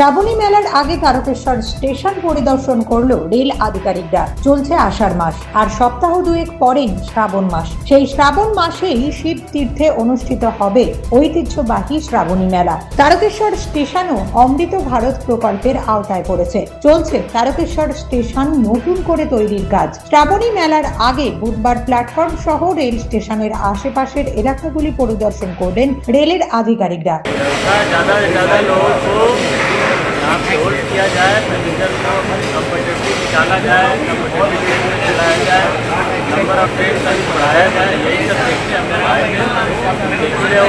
শ্রাবণী মেলার আগে তারকেশ্বর স্টেশন পরিদর্শন করল রেল আধিকারিকরা। চলছে আষাঢ় মাস, আর সপ্তাহ দুয়েক পরেই শ্রাবণ মাস। সেই শ্রাবণ মাসেই শিব তীর্থে অনুষ্ঠিত হবে ঐতিহ্যবাহী শ্রাবণী মেলা। তারকেশ্বর স্টেশনও অমৃত ভারত প্রকল্পের আওতায় পড়েছে। চলছে তারকেশ্বর স্টেশন নতুন করে তৈরির কাজ। শ্রাবণী মেলার আগে বুধবার প্ল্যাটফর্ম সহ রেল স্টেশনের আশেপাশের এলাকাগুলি পরিদর্শন করলেন রেলের আধিকারিকরা। यहाँ पे होल्ड किया जाए पैसेंजर को निकाला जाए ट्रेन में चलाया जाए नंबर ऑफ़ ट्रेन का भी बढ़ाया जाए, यही सब देखते हमने आए हैं इसलिए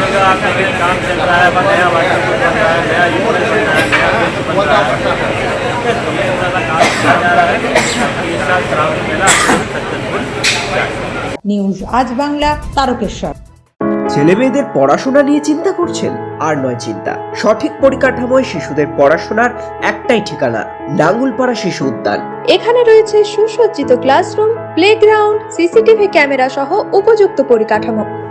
जगह काम चल रहा है नया वाटर बन रहा है, नया बन रहा है, नया बन रहा है। काम किया जा रहा है न्यूज़ आज बांग्ला, तारकेश्वर। ছেলে মেয়েদের পড়াশোনা নিয়ে চিন্তা করছেন? আর নয় চিন্তা। সঠিক পরিকাঠামোয় শিশুদের পড়াশোনার একটাই ঠিকানা নাঙ্গুলপাড়া শিশু উদ্যান। এখানে রয়েছে সুসজ্জিত ক্লাসরুম প্লেগ্রাউন্ড সিসিটিভি ক্যামেরা সহ উপযুক্ত পরিকাঠামো।